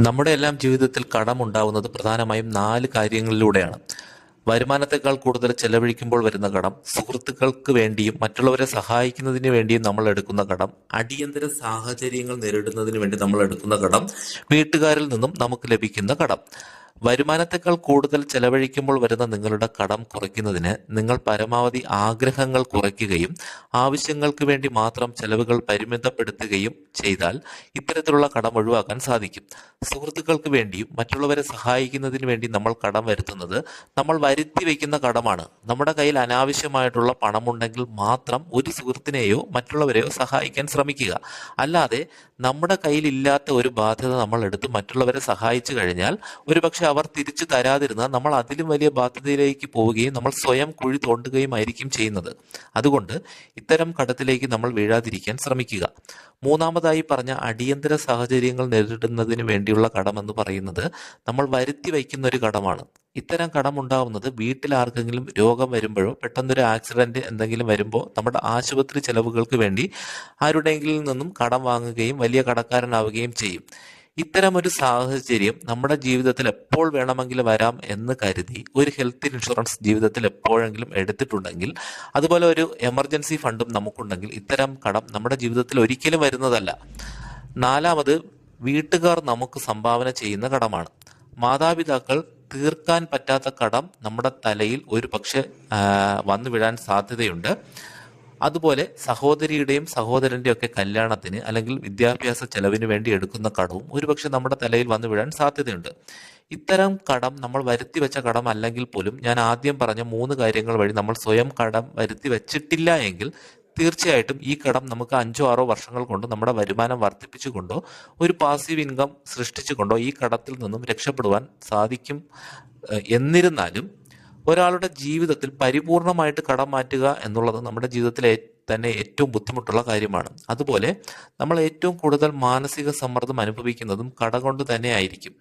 നമ്മുടെ എല്ലാം ജീവിതത്തിൽ കടമുണ്ടാവുന്നത് പ്രധാനമായും നാല് കാര്യങ്ങളിലൂടെയാണ്. വരുമാനത്തെക്കാൾ കൂടുതൽ ചെലവഴിക്കുമ്പോൾ വരുന്ന കടം സുഹൃത്തുക്കൾക്ക് വേണ്ടിയും മറ്റുള്ളവരെ സഹായിക്കുന്നതിന് വേണ്ടിയും നമ്മൾ എടുക്കുന്ന കടം അടിയന്തര സാഹചര്യങ്ങൾ നേരിടുന്നതിന് വേണ്ടി നമ്മൾ എടുക്കുന്ന കടം വീട്ടുകാരിൽ നിന്നും നമുക്ക് ലഭിക്കുന്ന കടം. വരുമാനത്തെക്കാൾ കൂടുതൽ ചെലവഴിക്കുമ്പോൾ വരുന്ന നിങ്ങളുടെ കടം കുറയ്ക്കുന്നതിന് നിങ്ങൾ പരമാവധി ആഗ്രഹങ്ങൾ കുറയ്ക്കുകയും ആവശ്യങ്ങൾക്ക് വേണ്ടി മാത്രം ചെലവുകൾ പരിമിതപ്പെടുത്തുകയും ചെയ്താൽ ഇത്തരത്തിലുള്ള കടം ഒഴിവാക്കാൻ സാധിക്കും. സുഹൃത്തുക്കൾക്ക് വേണ്ടിയും മറ്റുള്ളവരെ സഹായിക്കുന്നതിന് വേണ്ടി നമ്മൾ കടം വരുത്തുന്നത് നമ്മൾ വരുത്തി വയ്ക്കുന്ന കടമാണ്. നമ്മുടെ കയ്യിൽ അനാവശ്യമായിട്ടുള്ള പണമുണ്ടെങ്കിൽ മാത്രം ഒരു സുഹൃത്തിനെയോ മറ്റുള്ളവരെയോ സഹായിക്കാൻ ശ്രമിക്കുക. അല്ലാതെ നമ്മുടെ കയ്യിലില്ലാത്ത ഒരു ബാധ്യത നമ്മൾ എടുത്ത് മറ്റുള്ളവരെ സഹായിച്ചു കഴിഞ്ഞാൽ ഒരുപക്ഷെ അവർ തിരിച്ചു തരാതിരുന്നാൽ നമ്മൾ അതിലും വലിയ ബാധ്യതയിലേക്ക് പോവുകയും നമ്മൾ സ്വയം കുഴി തോണ്ടുകയും ആയിരിക്കും ചെയ്യുന്നത്. അതുകൊണ്ട് ഇത്തരം കടത്തിലേക്ക് നമ്മൾ വീഴാതിരിക്കാൻ ശ്രമിക്കുക. മൂന്നാമതായി പറഞ്ഞ അടിയന്തര സാഹചര്യങ്ങൾ നേരിടുന്നതിന് വേണ്ടിയുള്ള കടമെന്ന് പറയുന്നത് നമ്മൾ വരുത്തി വയ്ക്കുന്ന ഒരു കടമാണ്. ഇത്തരം കടമുണ്ടാവുന്നത് വീട്ടിൽ ആർക്കെങ്കിലും രോഗം വരുമ്പോഴോ പെട്ടെന്നൊരു ആക്സിഡന്റ് എന്തെങ്കിലും വരുമ്പോൾ നമ്മുടെ ആശുപത്രി ചെലവുകൾക്ക് വേണ്ടി ആരുടെയെങ്കിലും നിന്നും കടം വാങ്ങുകയും വലിയ കടക്കാരനാവുകയും ചെയ്യും. ഇത്തരം ഒരു സാഹചര്യം നമ്മുടെ ജീവിതത്തിൽ എപ്പോൾ വേണമെങ്കിലും വരാം എന്ന് കരുതി ഒരു ഹെൽത്ത് ഇൻഷുറൻസ് ജീവിതത്തിൽ എപ്പോഴെങ്കിലും എടുത്തിട്ടുണ്ടെങ്കിൽ അതുപോലെ ഒരു എമർജൻസി ഫണ്ടും നമുക്കുണ്ടെങ്കിൽ ഇത്തരം കടം നമ്മുടെ ജീവിതത്തിൽ ഒരിക്കലും വരുന്നതല്ല. നാലാമത് വീട്ടുകാർ നമുക്ക് സംഭാവന ചെയ്യുന്ന കടമാണ്. മാതാപിതാക്കൾ തീർക്കാൻ പറ്റാത്ത കടം നമ്മുടെ തലയിൽ ഒരു പക്ഷെ വന്നു വിടാൻ സാധ്യതയുണ്ട്. അതുപോലെ സഹോദരിയുടെയും സഹോദരന്റെയും ഒക്കെ കല്യാണത്തിന് അല്ലെങ്കിൽ വിദ്യാഭ്യാസ ചെലവിന് വേണ്ടി എടുക്കുന്ന കടവും ഒരുപക്ഷെ നമ്മുടെ തലയിൽ വന്നു വീഴാൻ സാധ്യതയുണ്ട്. ഇത്തരം കടം നമ്മൾ വരുത്തി വെച്ച കടം അല്ലെങ്കിൽ പോലും ഞാൻ ആദ്യം പറഞ്ഞ മൂന്ന് കാര്യങ്ങൾ വഴി നമ്മൾ സ്വയം കടം വരുത്തി വെച്ചിട്ടില്ല എങ്കിൽ തീർച്ചയായിട്ടും ഈ കടം നമുക്ക് അഞ്ചോ ആറോ വർഷങ്ങൾ കൊണ്ട് നമ്മുടെ വരുമാനം വർദ്ധിപ്പിച്ചുകൊണ്ടോ ഒരു പാസീവ് ഇൻകം സൃഷ്ടിച്ചുകൊണ്ടോ ഈ കടത്തിൽ നിന്നും രക്ഷപ്പെടുവാൻ സാധിക്കും. എന്നിരുന്നാലും ഒരാളുടെ ജീവിതത്തിൽ പരിപൂർണമായിട്ട് കടം മാറ്റുക എന്നുള്ളത് നമ്മുടെ ജീവിതത്തിലെ തന്നെ ഏറ്റവും ബുദ്ധിമുട്ടുള്ള കാര്യമാണ്. അതുപോലെ നമ്മൾ ഏറ്റവും കൂടുതൽ മാനസിക സമ്മർദ്ദം അനുഭവിക്കുന്നതും കട കൊണ്ട് തന്നെ ആയിരിക്കും.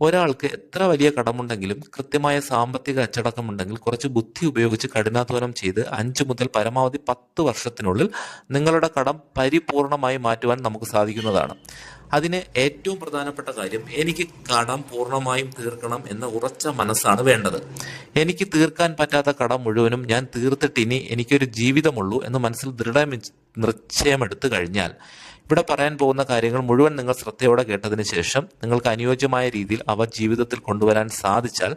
ഒരാൾക്ക് എത്ര വലിയ കടമുണ്ടെങ്കിലും കൃത്യമായ സാമ്പത്തിക അച്ചടക്കമുണ്ടെങ്കിൽ കുറച്ച് ബുദ്ധി ഉപയോഗിച്ച് കഠിനാധ്വാനം ചെയ്ത് അഞ്ചു മുതൽ പരമാവധി പത്ത് വർഷത്തിനുള്ളിൽ നിങ്ങളുടെ കടം പരിപൂർണമായി മാറ്റുവാൻ നമുക്ക് സാധിക്കുന്നതാണ്. അതിന് ഏറ്റവും പ്രധാനപ്പെട്ട കാര്യം എനിക്ക് കടം പൂർണമായും തീർക്കണം എന്ന ഉറച്ച മനസ്സാണ് വേണ്ടത്. എനിക്ക് തീർക്കാൻ പറ്റാത്ത കടം മുഴുവനും ഞാൻ തീർത്തിട്ട് ഇനി എനിക്കൊരു ജീവിതമുള്ളൂ എന്ന് മനസ്സിൽ ദൃഢ നിശ്ചയമെടുത്തു കഴിഞ്ഞാൽ ഇവിടെ പറയാൻ പോകുന്ന കാര്യങ്ങൾ മുഴുവൻ നിങ്ങൾ ശ്രദ്ധയോടെ കേട്ടതിന് ശേഷം നിങ്ങൾക്ക് അനുയോജ്യമായ രീതിയിൽ അവ ജീവിതത്തിൽ കൊണ്ടുവരാൻ സാധിച്ചാൽ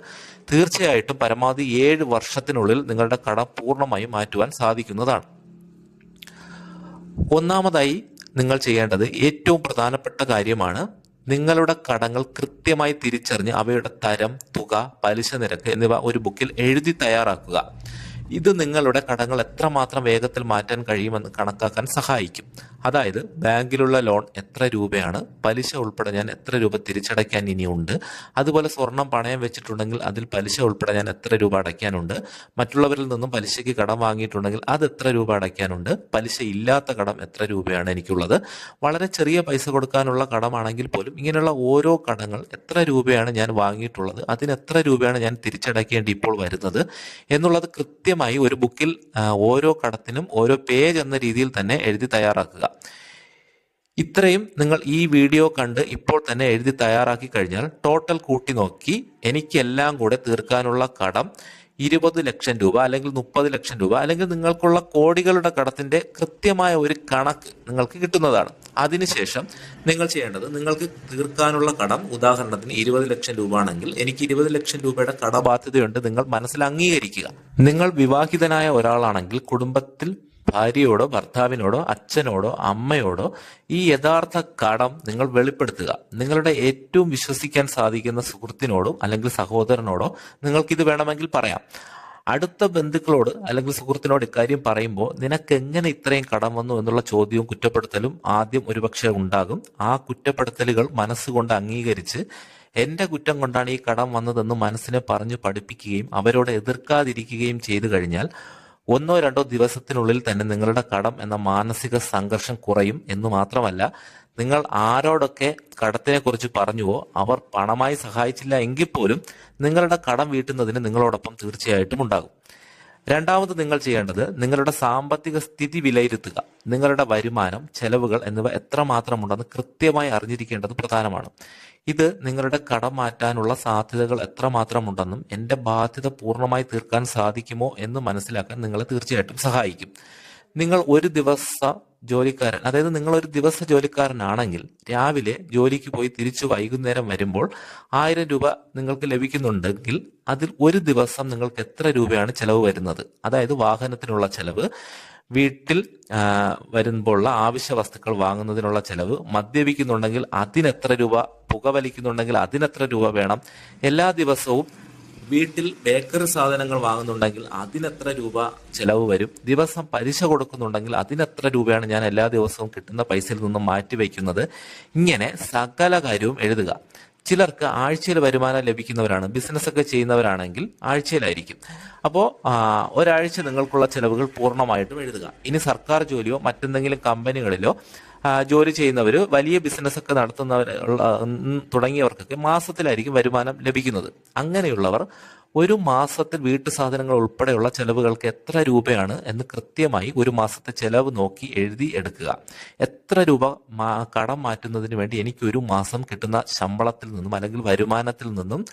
തീർച്ചയായിട്ടും പരമാവധി ഏഴ് വർഷത്തിനുള്ളിൽ നിങ്ങളുടെ കടം പൂർണമായി മാറ്റുവാൻ സാധിക്കുന്നതാണ്. ഒന്നാമതായി നിങ്ങൾ ചെയ്യേണ്ടത് ഏറ്റവും പ്രധാനപ്പെട്ട കാര്യമാണ് നിങ്ങളുടെ കടങ്ങൾ കൃത്യമായി തിരിച്ചറിഞ്ഞ് അവയുടെ തരം തുക പലിശ നിരക്ക് എന്നിവ ഒരു ബുക്കിൽ എഴുതി തയ്യാറാക്കുക. ഇത് നിങ്ങളുടെ കടങ്ങൾ എത്രമാത്രം വേഗത്തിൽ മാറ്റാൻ കഴിയുമെന്ന് കണക്കാക്കാൻ സഹായിക്കും. അതായത് ബാങ്കിലുള്ള ലോൺ എത്ര രൂപയാണ് പലിശ ഉൾപ്പെടെ ഞാൻ എത്ര രൂപ തിരിച്ചടയ്ക്കാൻ ഇനിയുണ്ട് അതുപോലെ സ്വർണം പണയം വെച്ചിട്ടുണ്ടെങ്കിൽ അതിൽ പലിശ ഉൾപ്പെടെ ഞാൻ എത്ര രൂപ അടയ്ക്കാനുണ്ട് മറ്റുള്ളവരിൽ നിന്നും പലിശയ്ക്ക് കടം വാങ്ങിയിട്ടുണ്ടെങ്കിൽ അത് എത്ര രൂപ അടയ്ക്കാനുണ്ട് പലിശ ഇല്ലാത്ത കടം എത്ര രൂപയാണ് എനിക്കുള്ളത്. വളരെ ചെറിയ പൈസ കൊടുക്കാനുള്ള കടമാണെങ്കിൽ പോലും ഇങ്ങനെയുള്ള ഓരോ കടങ്ങൾ എത്ര രൂപയാണ് ഞാൻ വാങ്ങിയിട്ടുള്ളത് അതിന് എത്ര രൂപയാണ് ഞാൻ തിരിച്ചടയ്ക്കേണ്ടി ഇപ്പോൾ വരുന്നത് എന്നുള്ളത് കൃത്യമായി ഒരു ബുക്കിൽ ഓരോ കടത്തിനും ഓരോ പേജ് എന്ന രീതിയിൽ തന്നെ എഴുതി തയ്യാറാക്കുക. ഇത്രയും നിങ്ങൾ ഈ വീഡിയോ കണ്ട് ഇപ്പോൾ തന്നെ എഴുതി തയ്യാറാക്കി കഴിഞ്ഞാൽ ടോട്ടൽ കൂട്ടി നോക്കി എനിക്കെല്ലാം കൂടെ തീർക്കാനുള്ള കടം ഇരുപത് ലക്ഷം രൂപ അല്ലെങ്കിൽ മുപ്പത് ലക്ഷം രൂപ അല്ലെങ്കിൽ നിങ്ങൾക്കുള്ള കോടികളുടെ കടത്തിന്റെ കൃത്യമായ ഒരു കണക്ക് നിങ്ങൾക്ക് കിട്ടുന്നതാണ്. അതിനുശേഷം നിങ്ങൾ ചെയ്യേണ്ടത് നിങ്ങൾക്ക് തീർക്കാനുള്ള കടം ഉദാഹരണത്തിന് ഇരുപത് ലക്ഷം രൂപ ആണെങ്കിൽ എനിക്ക് ഇരുപത് ലക്ഷം രൂപയുടെ കടബാധ്യതയുണ്ട് നിങ്ങൾ മനസ്സിൽ അംഗീകരിക്കുക. നിങ്ങൾ വിവാഹിതനായ ഒരാളാണെങ്കിൽ കുടുംബത്തിൽ ഭാര്യയോടോ ഭർത്താവിനോടോ അച്ഛനോടോ അമ്മയോടോ ഈ യഥാർത്ഥ കടം നിങ്ങൾ വെളിപ്പെടുത്തുക. നിങ്ങളുടെ ഏറ്റവും വിശ്വസിക്കാൻ സാധിക്കുന്ന സുഹൃത്തിനോടോ അല്ലെങ്കിൽ സഹോദരനോടോ നിങ്ങൾക്ക് ഇത് വേണമെങ്കിൽ പറയാം. അടുത്ത ബന്ധുക്കളോട് അല്ലെങ്കിൽ സുഹൃത്തിനോട് ഇക്കാര്യം പറയുമ്പോൾ നിനക്ക് എങ്ങനെ ഇത്രയും കടം വന്നു എന്നുള്ള ചോദ്യവും കുറ്റപ്പെടുത്തലും ആദ്യം ഒരുപക്ഷെ ഉണ്ടാകും. ആ കുറ്റപ്പെടുത്തലുകൾ മനസ്സുകൊണ്ട് അംഗീകരിച്ച് എന്റെ കുറ്റം കൊണ്ടാണ് ഈ കടം വന്നതെന്ന് മനസ്സിനെ പറഞ്ഞു പഠിപ്പിക്കുകയും അവരോട് എതിർക്കാതിരിക്കുകയും ചെയ്തു കഴിഞ്ഞാൽ ഒന്നോ രണ്ടോ ദിവസത്തിനുള്ളിൽ തന്നെ നിങ്ങളുടെ കടം എന്ന മാനസിക സംഘർഷം കുറയും എന്ന് മാത്രമല്ല നിങ്ങൾ ആരോടൊക്കെ കടത്തിനെ കുറിച്ച് പറഞ്ഞുവോ അവർ പണമായി സഹായിച്ചില്ല എങ്കിൽ പോലും നിങ്ങളുടെ കടം വീട്ടുന്നതിന് നിങ്ങളോടൊപ്പം തീർച്ചയായിട്ടും ഉണ്ടാകും. രണ്ടാമത് നിങ്ങൾ ചെയ്യേണ്ടത് നിങ്ങളുടെ സാമ്പത്തിക സ്ഥിതി വിലയിരുത്തുക. നിങ്ങളുടെ വരുമാനം ചെലവുകൾ എന്നിവ എത്രമാത്രമുണ്ടെന്ന് കൃത്യമായി അറിഞ്ഞിരിക്കേണ്ടത് പ്രധാനമാണ്. ഇത് നിങ്ങളുടെ കടം മാറ്റാനുള്ള സാധ്യതകൾ എത്രമാത്രമുണ്ടെന്നും എന്റെ ബാധ്യത പൂർണമായി തീർക്കാൻ സാധിക്കുമോ എന്ന് മനസ്സിലാക്കാൻ നിങ്ങളെ തീർച്ചയായിട്ടും സഹായിക്കും. നിങ്ങൾ ഒരു ദിവസ ജോലിക്കാരൻ അതായത് നിങ്ങൾ ഒരു ദിവസ ജോലിക്കാരനാണെങ്കിൽ രാവിലെ ജോലിക്ക് പോയി തിരിച്ചു വൈകുന്നേരം വരുമ്പോൾ ആയിരം രൂപ നിങ്ങൾക്ക് ലഭിക്കുന്നുണ്ടെങ്കിൽ അതിൽ ഒരു ദിവസം നിങ്ങൾക്ക് എത്ര രൂപയാണ് ചെലവ് വരുന്നത്? അതായത് വാഹനത്തിനുള്ള ചെലവ് വീട്ടിൽ വരുമ്പോഴുള്ള ആവശ്യ വസ്തുക്കൾ വാങ്ങുന്നതിനുള്ള ചെലവ് മദ്യപിക്കുന്നുണ്ടെങ്കിൽ അതിനെത്ര രൂപ പുകവലിക്കുന്നുണ്ടെങ്കിൽ അതിനെത്ര രൂപ വേണം എല്ലാ ദിവസവും വീട്ടിൽ ബേക്കറി സാധനങ്ങൾ വാങ്ങുന്നുണ്ടെങ്കിൽ അതിനെത്ര രൂപ ചെലവ് വരും? ദിവസം പലിശ കൊടുക്കുന്നുണ്ടെങ്കിൽ അതിനെത്ര രൂപയാണ് ഞാൻ എല്ലാ ദിവസവും കിട്ടുന്ന പൈസയിൽ നിന്നും മാറ്റിവെക്കുന്നത് ഇങ്ങനെ സകല കാര്യവും എഴുതുക. ചിലർക്ക് ആഴ്ചയിൽ വരുമാനം ലഭിക്കുന്നവരാണ് ബിസിനസ് ഒക്കെ ചെയ്യുന്നവരാണെങ്കിൽ ആഴ്ചയിലായിരിക്കും. അപ്പോൾ ഒരാഴ്ച നിങ്ങൾക്കുള്ള ചെലവുകൾ പൂർണമായിട്ടും എഴുതുക. ഇനി സർക്കാർ ജോലിയോ മറ്റെന്തെങ്കിലും കമ്പനികളിലോ ജോലി ചെയ്യുന്നവർ വലിയ ബിസിനസ് ഒക്കെ നടത്തുന്നവർ തുടങ്ങിയവർക്കൊക്കെ മാസത്തിലായിരിക്കും വരുമാനം ലഭിക്കുന്നത്. അങ്ങനെയുള്ളവർ ഒരു മാസത്തിൽ വീട്ടു സാധനങ്ങൾ ഉൾപ്പെടെയുള്ള ചെലവുകൾക്ക് എത്ര രൂപയാണ് എന്ന് കൃത്യമായി ഒരു മാസത്തെ ചെലവ് നോക്കി എഴുതി എടുക്കുക. എത്ര രൂപ കടം മാറ്റുന്നതിന് വേണ്ടി എനിക്ക് ഒരു മാസം കിട്ടുന്ന ശമ്പളത്തിൽ നിന്നും അല്ലെങ്കിൽ വരുമാനത്തിൽ നിന്നും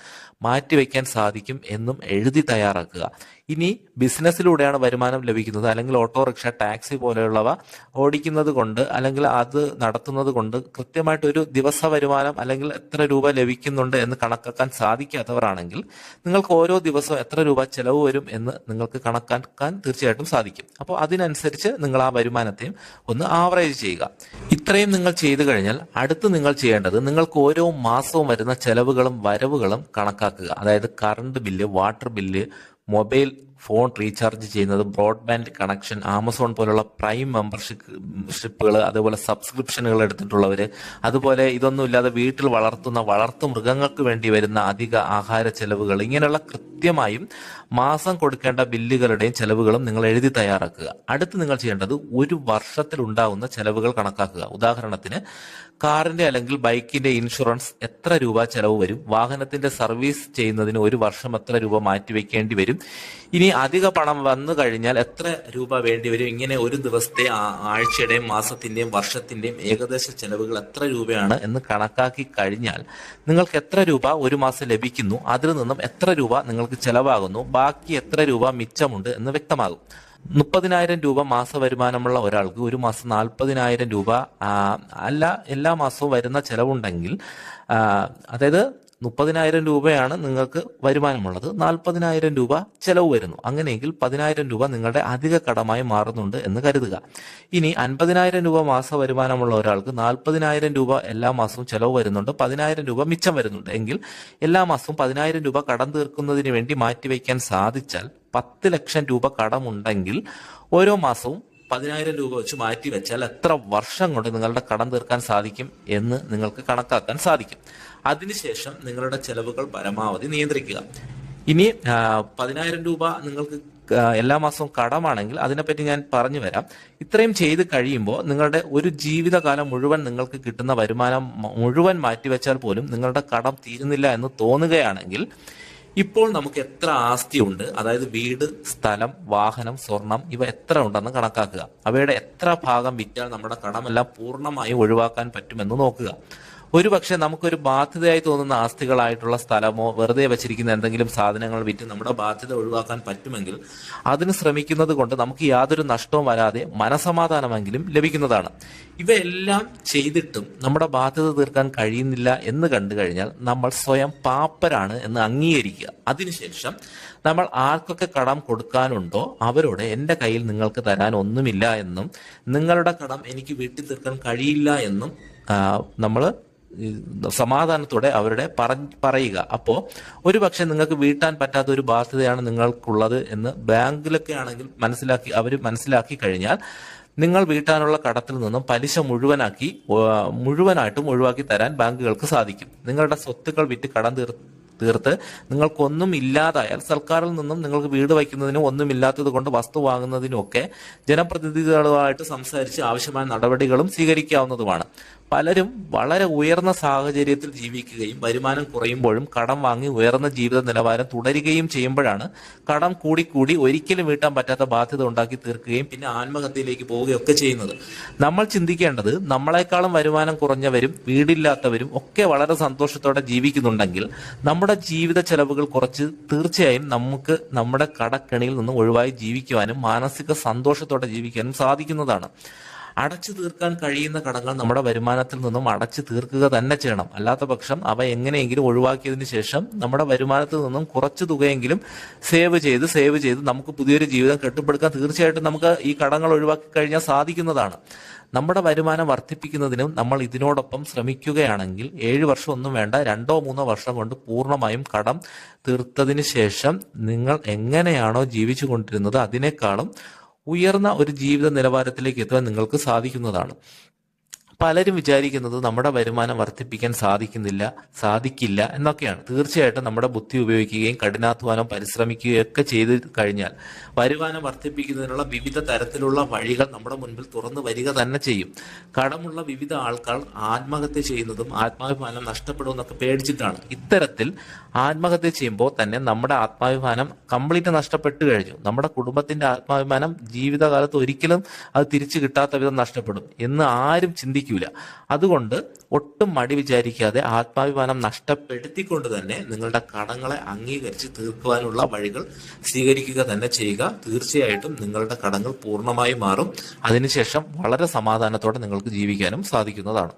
മാറ്റിവെക്കാൻ സാധിക്കും എന്നും എഴുതി തയ്യാറാക്കുക. ഇനി ബിസിനസ്സിലൂടെയാണ് വരുമാനം ലഭിക്കുന്നത്. അല്ലെങ്കിൽ ഓട്ടോറിക്ഷ ടാക്സി പോലെയുള്ളവ ഓടിക്കുന്നത് കൊണ്ട് അല്ലെങ്കിൽ അത് നടത്തുന്നത് കൊണ്ട് കൃത്യമായിട്ട് ഒരു ദിവസ വരുമാനം അല്ലെങ്കിൽ എത്ര രൂപ ലഭിക്കുന്നുണ്ട് എന്ന് കണക്കാക്കാൻ സാധിക്കാത്തവരാണെങ്കിൽ നിങ്ങൾക്ക് ഓരോ ദിവസവും എത്ര രൂപ ചെലവ് വരും എന്ന് നിങ്ങൾക്ക് കണക്കാക്കാൻ തീർച്ചയായിട്ടും സാധിക്കും. അപ്പോൾ അതിനനുസരിച്ച് നിങ്ങൾ ആ വരുമാനത്തെയും ഒന്ന് ആവറേജ് ചെയ്യുക. ഇത്രയും നിങ്ങൾ ചെയ്തു കഴിഞ്ഞാൽ അടുത്ത് നിങ്ങൾ ചെയ്യേണ്ടത് നിങ്ങൾക്ക് ഓരോ മാസവും വരുന്ന ചെലവുകളും വരവുകളും കണക്കാക്കുക. അതായത് current bill water bill mobile phone recharge ചെയ്യുന്നത് ബ്രോഡ്ബാൻഡ് കണക്ഷൻ ആമസോൺ പോലുള്ള പ്രൈം മെമ്പർഷിപ്പുകൾ അതുപോലെ സബ്സ്ക്രിപ്ഷനുകൾ എടുത്തിട്ടുള്ളവർ അതുപോലെ ഇതൊന്നുമില്ലാതെ വീട്ടിൽ വളർത്തുന്ന വളർത്തു മൃഗങ്ങൾക്ക് വേണ്ടി വരുന്ന അധിക ആഹാര ചെലവുകൾ ഇങ്ങനെയുള്ള കൃത്യമായും മാസം കൊടുക്കേണ്ട ബില്ലുകളുടെയും ചെലവുകളും നിങ്ങൾ എഴുതി തയ്യാറാക്കുക. അടുത്ത് നിങ്ങൾ ചെയ്യേണ്ടത് ഒരു വർഷത്തിൽ ഉണ്ടാകുന്ന ചെലവുകൾ കണക്കാക്കുക. ഉദാഹരണത്തിന് കാറിന്റെ അല്ലെങ്കിൽ ബൈക്കിന്റെ ഇൻഷുറൻസ് എത്ര രൂപ ചെലവ് വരും? വാഹനത്തിന്റെ സർവീസ് ചെയ്യുന്നതിന് ഒരു വർഷം എത്ര രൂപ മാറ്റിവെക്കേണ്ടി വരും? ഇനി അധിക പണം വന്നു കഴിഞ്ഞാൽ എത്ര രൂപ വേണ്ടി വരും? ഇങ്ങനെ ഒരു ദിവസത്തെ ആഴ്ചയുടെയും മാസത്തിന്റെയും വർഷത്തിന്റെയും ഏകദേശ ചെലവുകൾ എത്ര രൂപയാണ് എന്ന് കണക്കാക്കി കഴിഞ്ഞാൽ നിങ്ങൾക്ക് എത്ര രൂപ ഒരു മാസം ലഭിക്കുന്നു അതിൽ നിന്നും എത്ര രൂപ നിങ്ങൾക്ക് ചെലവാകുന്നു ബാക്കി എത്ര രൂപ മിച്ചമുണ്ട് എന്ന് വ്യക്തമാകും. മുപ്പതിനായിരം രൂപ മാസ വരുമാനമുള്ള ഒരാൾക്ക് ഒരു മാസം നാൽപ്പതിനായിരം രൂപ അല്ല എല്ലാ മാസവും വരുന്ന ചെലവുണ്ടെങ്കിൽ അതായത് മുപ്പതിനായിരം രൂപയാണ് നിങ്ങൾക്ക് വരുമാനമുള്ളത്. നാൽപ്പതിനായിരം രൂപ ചെലവ് വരുന്നു. അങ്ങനെയെങ്കിൽ പതിനായിരം രൂപ നിങ്ങളുടെ അധിക കടമായി മാറുന്നുണ്ട് എന്ന് കരുതുക. ഇനി അൻപതിനായിരം രൂപ മാസ വരുമാനമുള്ള ഒരാൾക്ക് നാൽപ്പതിനായിരം രൂപ എല്ലാ മാസവും ചെലവ് വരുന്നുണ്ട്. പതിനായിരം രൂപ മിച്ചം വരുന്നുണ്ട്. എങ്കിൽ എല്ലാ മാസവും പതിനായിരം രൂപ കടം തീർക്കുന്നതിന് വേണ്ടി മാറ്റിവെക്കാൻ സാധിച്ചാൽ പത്ത് ലക്ഷം രൂപ കടമുണ്ടെങ്കിൽ ഓരോ മാസവും പതിനായിരം രൂപ വെച്ച് മാറ്റി വെച്ചാൽ എത്ര വർഷം കൊണ്ട് നിങ്ങളുടെ കടം തീർക്കാൻ സാധിക്കും എന്ന് നിങ്ങൾക്ക് കണക്കാക്കാൻ സാധിക്കും. അതിനുശേഷം നിങ്ങളുടെ ചെലവുകൾ പരമാവധി നിയന്ത്രിക്കുക. ഇനി പതിനായിരം രൂപ നിങ്ങൾക്ക് എല്ലാ മാസവും കടമാണെങ്കിൽ അതിനെപ്പറ്റി ഞാൻ പറഞ്ഞു വരാം. ഇത്രയും ചെയ്ത് കഴിയുമ്പോൾ നിങ്ങളുടെ ഒരു ജീവിതകാലം മുഴുവൻ നിങ്ങൾക്ക് കിട്ടുന്ന വരുമാനം മുഴുവൻ മാറ്റിവെച്ചാൽ പോലും നിങ്ങളുടെ കടം തീരുന്നില്ല എന്ന് തോന്നുകയാണെങ്കിൽ ഇപ്പോൾ നമുക്ക് എത്ര ആസ്തിയുണ്ട് അതായത് വീട് സ്ഥലം വാഹനം സ്വർണം ഇവ എത്ര ഉണ്ടെന്ന് കണക്കാക്കുക. അവയുടെ എത്ര ഭാഗം വിറ്റാൽ നമ്മുടെ കടമെല്ലാം പൂർണമായും ഒഴിവാക്കാൻ പറ്റുമെന്ന് നോക്കുക. ഒരുപക്ഷെ നമുക്കൊരു ബാധ്യതയായി തോന്നുന്ന ആസ്തികളായിട്ടുള്ള സ്ഥലമോ വെറുതെ വെച്ചിരിക്കുന്ന എന്തെങ്കിലും സാധനങ്ങൾ വിറ്റ് നമ്മുടെ ബാധ്യത ഒഴിവാക്കാൻ പറ്റുമെങ്കിൽ അതിന് ശ്രമിക്കുന്നത് കൊണ്ട് നമുക്ക് യാതൊരു നഷ്ടവും വരാതെ മനസമാധാനമെങ്കിലും ലഭിക്കുന്നതാണ്. ഇവയെല്ലാം ചെയ്തിട്ടും നമ്മുടെ ബാധ്യത തീർക്കാൻ കഴിയുന്നില്ല എന്ന് കണ്ടു കഴിഞ്ഞാൽ നമ്മൾ സ്വയം പാപ്പരാണ് എന്ന് അംഗീകരിക്കുക. അതിനുശേഷം നമ്മൾ ആർക്കൊക്കെ കടം കൊടുക്കാനുണ്ടോ അവരോട് എന്റെ കയ്യിൽ നിങ്ങൾക്ക് തരാൻ ഒന്നുമില്ല എന്നും നിങ്ങളുടെ കടം എനിക്ക് വീട്ടിൽ തീർക്കാൻ കഴിയില്ല എന്നും നമ്മൾ സമാധാനത്തോടെ അവരുടെ പറയുക. അപ്പോൾ ഒരു പക്ഷെ നിങ്ങൾക്ക് വീട്ടാൻ പറ്റാത്ത ഒരു ബാധ്യതയാണ് നിങ്ങൾക്കുള്ളത് എന്ന് ബാങ്കിലൊക്കെ ആണെങ്കിൽ മനസ്സിലാക്കി അവർ മനസ്സിലാക്കി കഴിഞ്ഞാൽ നിങ്ങൾ വീട്ടാനുള്ള കടത്തിൽ നിന്നും പലിശ മുഴുവനാക്കി മുഴുവനായിട്ടും ഒഴിവാക്കി തരാൻ ബാങ്കുകൾക്ക് സാധിക്കും. നിങ്ങളുടെ സ്വത്തുക്കൾ വിറ്റ് കടം തീർ തീർത്ത് നിങ്ങൾക്കൊന്നും ഇല്ലാതായാൽ സർക്കാരിൽ നിന്നും നിങ്ങൾക്ക് വീട് വയ്ക്കുന്നതിനും ഒന്നുമില്ലാത്തത് കൊണ്ട് വസ്തു വാങ്ങുന്നതിനും ഒക്കെ ജനപ്രതിനിധികളുമായിട്ട് സംസാരിച്ച് ആവശ്യമായ നടപടികളും സ്വീകരിക്കാവുന്നതുമാണ്. പലരും വളരെ ഉയർന്ന സാഹചര്യത്തിൽ ജീവിക്കുകയും വരുമാനം കുറയുമ്പോഴും കടം വാങ്ങി ഉയർന്ന ജീവിത നിലവാരം തുടരുകയും ചെയ്യുമ്പോഴാണ് കടം കൂടിക്കൂടി ഒരിക്കലും വീട്ടാൻ പറ്റാത്ത ബാധ്യത ഉണ്ടാക്കി തീർക്കുകയും പിന്നെ ആത്മഹത്യയിലേക്ക് പോവുകയൊക്കെ ചെയ്യുന്നത്. നമ്മൾ ചിന്തിക്കേണ്ടത് നമ്മളെക്കാളും വരുമാനം കുറഞ്ഞവരും വീടില്ലാത്തവരും ഒക്കെ വളരെ സന്തോഷത്തോടെ ജീവിക്കുന്നുണ്ടെങ്കിൽ നമ്മുടെ ജീവിത ചെലവുകൾ കുറച്ച് തീർച്ചയായും നമുക്ക് നമ്മുടെ കടക്കെണിയിൽ നിന്ന് ഒഴിവായി ജീവിക്കുവാനും മാനസിക സന്തോഷത്തോടെ ജീവിക്കാനും സാധിക്കുന്നതാണ്. അടച്ചു തീർക്കാൻ കഴിയുന്ന കടങ്ങൾ നമ്മുടെ വരുമാനത്തിൽ നിന്നും അടച്ചു തീർക്കുക തന്നെ ചെയ്യണം. അല്ലാത്ത പക്ഷം അവ എങ്ങനെയെങ്കിലും ഒഴിവാക്കിയതിന് ശേഷം നമ്മുടെ വരുമാനത്തിൽ നിന്നും കുറച്ച് തുകയെങ്കിലും സേവ് ചെയ്ത് സേവ് ചെയ്ത് നമുക്ക് പുതിയൊരു ജീവിതം കെട്ടിപ്പടുക്കാൻ തീർച്ചയായിട്ടും നമുക്ക് ഈ കടങ്ങൾ ഒഴിവാക്കി കഴിഞ്ഞാൽ സാധിക്കുന്നതാണ്. നമ്മുടെ വരുമാനം വർദ്ധിപ്പിക്കുന്നതിനും നമ്മൾ ഇതിനോടൊപ്പം ശ്രമിക്കുകയാണെങ്കിൽ ഏഴ് വർഷം ഒന്നും വേണ്ട രണ്ടോ മൂന്നോ വർഷം കൊണ്ട് പൂർണമായും കടം തീർത്തതിന് ശേഷം നിങ്ങൾ എങ്ങനെയാണോ ജീവിച്ചു കൊണ്ടിരുന്നത് അതിനേക്കാളും ഉയർന്ന ഒരു ജീവിത നിലവാരത്തിലേക്ക് എത്താൻ നിങ്ങൾക്ക് സാധിക്കുന്നതാണ്. പലരും വിചാരിക്കുന്നത് നമ്മുടെ വരുമാനം വർദ്ധിപ്പിക്കാൻ സാധിക്കുന്നില്ല സാധിക്കില്ല എന്നൊക്കെയാണ്. തീർച്ചയായിട്ടും നമ്മുടെ ബുദ്ധി ഉപയോഗിക്കുകയും കഠിനാധ്വാനം പരിശ്രമിക്കുകയും ഒക്കെ ചെയ്ത് കഴിഞ്ഞാൽ വരുമാനം വർദ്ധിപ്പിക്കുന്നതിനുള്ള വിവിധ തരത്തിലുള്ള വഴികൾ നമ്മുടെ മുൻപിൽ തുറന്നു വരിക തന്നെ ചെയ്യും. കടമുള്ള വിവിധ ആൾക്കാർ ആത്മഹത്യ ചെയ്യുന്നതും ആത്മാഭിമാനം നഷ്ടപ്പെടുമെന്നൊക്കെ പേടിച്ചിട്ടാണ്. ഇത്തരത്തിൽ ആത്മഹത്യ ചെയ്യുമ്പോൾ തന്നെ നമ്മുടെ ആത്മാഭിമാനം കംപ്ലീറ്റ് നഷ്ടപ്പെട്ടു കഴിഞ്ഞു. നമ്മുടെ കുടുംബത്തിന്റെ ആത്മാഭിമാനം ജീവിതകാലത്ത് ഒരിക്കലും അത് തിരിച്ചു കിട്ടാത്ത വിധം നഷ്ടപ്പെടും എന്ന് ആരും ചിന്തിക്കില്ല അതുകൊണ്ട് ഒട്ടും മടി വിചാരിക്കാതെ ആത്മാഭിമാനം നഷ്ടപ്പെടുത്തിക്കൊണ്ട് തന്നെ നിങ്ങളുടെ കടങ്ങളെ അംഗീകരിച്ച് തീർക്കുവാനുള്ള വഴികൾ സ്വീകരിക്കുക തന്നെ ചെയ്യുക. തീർച്ചയായിട്ടും നിങ്ങളുടെ കടങ്ങൾ പൂർണമായി മാറും. അതിനുശേഷം വളരെ സമാധാനത്തോടെ നിങ്ങൾക്ക് ജീവിക്കാനും സാധിക്കുന്നതാണ്.